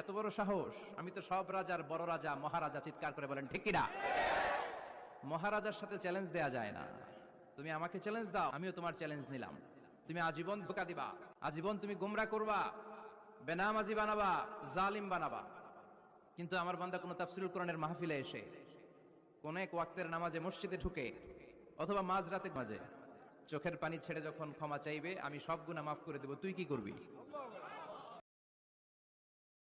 এত বড় সাহস? আমি তো সব রাজার বড় রাজা, মহারাজা চিৎকার করে বলেন, ঠিক কিনা মহারাজার সাথে চ্যালেঞ্জ দেয়া যায় না। তুমি আমাকে চ্যালেঞ্জ দাও, আমিও তোমার চ্যালেঞ্জ নিলাম। তুমি আজীবন ধোকা দিবা, আজীবন তুমি গুমরা করবা, বেনামাজি বানাবা, জালিম বানাবা। কিন্তু আমার বান্দা কোনো তাফসিরুল কোরআনের মাহফিলে এসে কোন এক ওয়াক্তের নামাজে মসজিদে ঢুকে অথবা মাঝ রাতে মাঝে চোখের পানি ছেড়ে যখন ক্ষমা চাইবে, আমি সব গুণা মাফ করে দেব। তুই কি করবি?